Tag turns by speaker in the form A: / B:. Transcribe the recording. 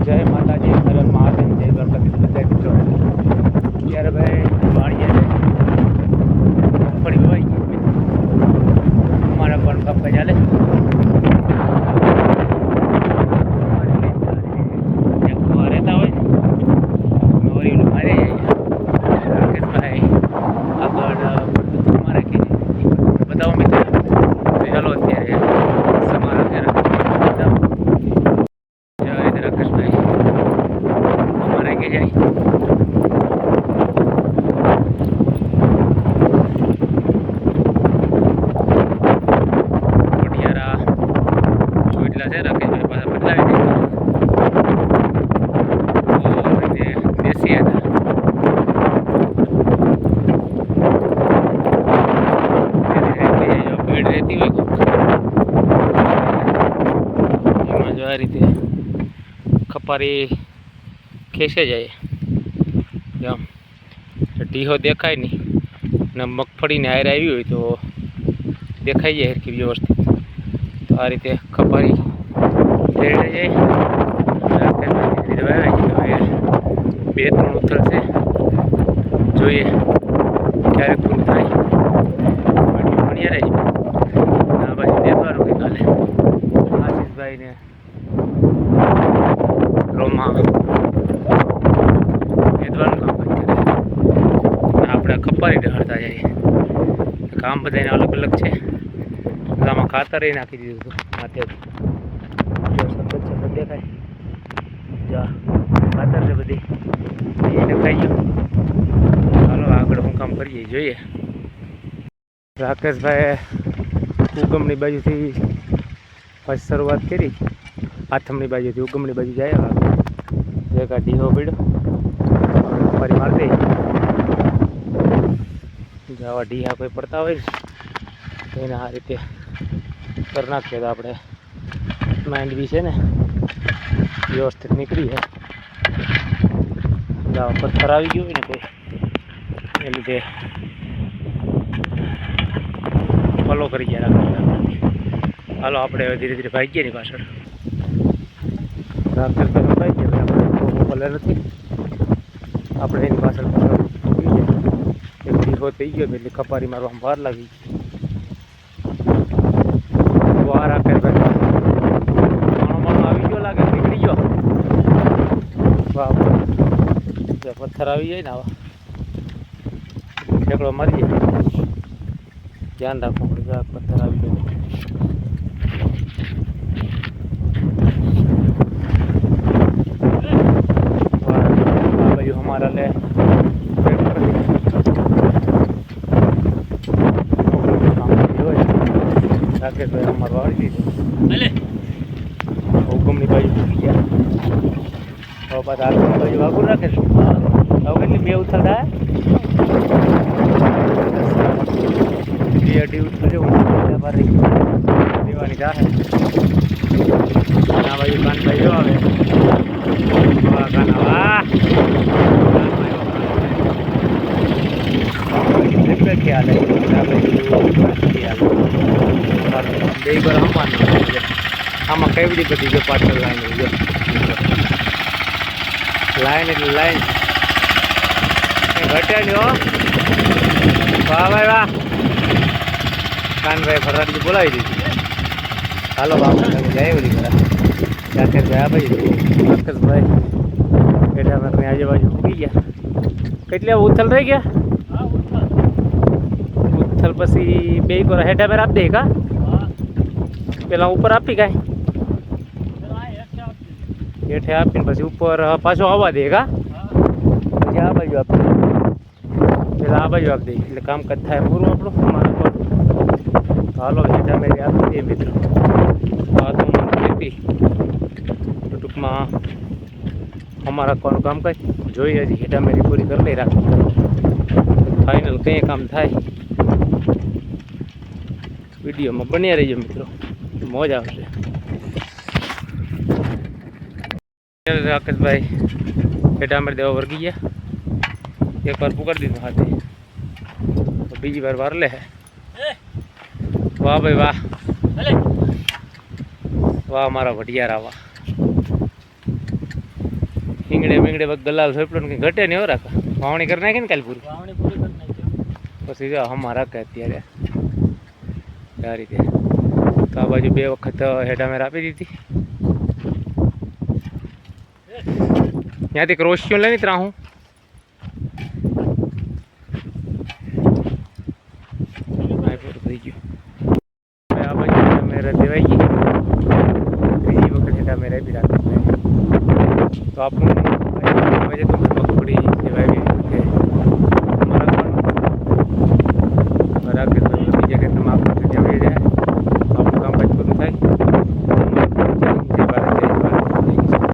A: જય માતાજી હર મહાદેવ, જય ગણપતિ બધા મિત્રો. ત્યારે ભાઈ વાણીએ મગફળી મારા અમારા પણ કાપવા ચાલે એક તો રહેતા હોય નવરી ઓલું મારે રાકેશભાઈ આગળ પડતું મારે કે બતાવો મિત્રો તો ચાલો અત્યારે સમારા અત્યારે બતાવો જય રીતે રાકેશભાઈ અમારે કે જાય કોટિયારા ચોટલા છે રાકેશભાઈ પાછા બદલાવી દીધા ઓ રીતે દેશી હતા ભીડ રહેતી હોય કોક એમાં જો આ રીતે ખપારી ખેંચે જાય. એમ ઢીહો દેખાય નહીં. ને મગફળીને હારે આવી હોય તો દેખાઈ જાય હરખી વ્યવસ્થિત. તો આ રીતે ખપારી રેડે જાય. બે ત્રણ ઉથલ છે. જોઈએ ક્યારે પૂરું થાય. ભણ્યા રહેજો આ બાજુ દેવાનું કે કાલે. આશીષભાઈને રોમા વેદવાનું કામ કરે આપણે ખપારી હળતા જઈએ કામ બધાને અલગ અલગ છે. આમાં ખાતર નાખી દીધું હતું માથે જો સફેદ સફેદ દેખાય. જા, ખાતર છે બધી. એને ખાઈ ગયું ચાલો આગળ હું કામ કરીએ, જોઈએ. રાકેશભાઈ ઉગમની બાજુથી ફર્સ્ટ શરૂઆત કરી. આથમની બાજુથી ઉગમની બાજુ જાય. આગળ આ ઢીહો પીડ્યો. ફરી મારતી જો આવા ઢીહા કોઈ પડતા હોય ને એને આ રીતે કરી નાખીએ. તો આપણે માઇન્ડ બી છે ને, વ્યવસ્થિત નીકળી જાય પથ્થર આવી ગયો હોય ને કોઈ, એ લીધે ફોલો કરી ગયા હાલો, આપણે હવે ધીરે ધીરે ભાગીએ ની પાછળ. ગયા આપણે નથી. આપણે એની પાછળ પાછળ દીવો થઈ ગયો એટલે કપારી મારવામાં વાર લાગી વાર આપે આવી ગયો લાગે નીકળી ગયો. પથ્થર આવી જાય ને આવા. ઠેકડો મારી જાય ધ્યાન પડે પથ્થર આવી વાહ, અમારા લે. રાકેશભાઈ અમારે વાળી દીધું હુકમની બાજુ ચૂકી ગયા. હવે પાછા આગળની બાજુ વાગું રાખે છે હવે કેટલી બે ઉથલ થાય? બે અઢી ઉથલ જેવું દેવાની જાહે આ બાજુ કાનભાઈ આવે વાહ કાના વાહ એટલે ખ્યાલ બે આમાં કેવડી બધી જો પાછળ લાઈન જો. લાઈન એટલે લાઈન. ઘટ્યા હો. વાહ ભાઈ વાહ. કાનભાઈ ફરવાડી બોલાવી દીધી. હાલો, બાપા જાય ઓલી કરા રાકેશભાઈ આ ભાઈ રાકેશભાઈ એટલે અમે આજુબાજુ ઉગી ગયા. કેટલા ઉથલ રહી ગયા? ઉથલ પછી બે કોરા હેઠા મેર આપી દે કા પેલા ઉપર આપી કાંઈ? હેઠે આપીને પછી ઉપર પાછો આવવા દે કા પછી આ બાજુ આપી પેલા આ બાજુ આપી દે, એટલે કામ કદ થાય પૂરું આપણું, અમારું પણ હાલો, હેઠા મેરી આપી દે મિત્રો. આ તો તો ટૂંકમાં અમારા કામ કાજ જોઈએ હજી, હેઠા મેરી પૂરી કરી લઈ રાખી. ફાઇનલ કંઈ કામ થાય? વિડીયોમાં બન્યા રહીજો મિત્રો. મોજ આવશે. રાકેશભાઈ હેઠા મારી દેવા વર્ગી ગયા. એક વાર પુકારી દીધું હાથે. તો બીજી વાર વાર લે વાહ ભાઈ વાહ. વાહ મારા વઢિયારા વાહ. હિંગડે વગ ગલાલ સોપડો કંઈ ઘટે નહીં હો રાખા વાવણી કરી નાખી ને કાલે પૂરી.
B: વાવણી પૂરી કરી નાખી.
A: પછી અમારા કે અત્યારે આ રીતે. તો આ બાજુ બે વખત હેડામેર આપી દીધી. ત્યાંથી ક્રોશિયો લઈને ત્રાહું થઈ ગયું. આ બાજુ હેડામેર વખત હેડામેર આપી તો આપણું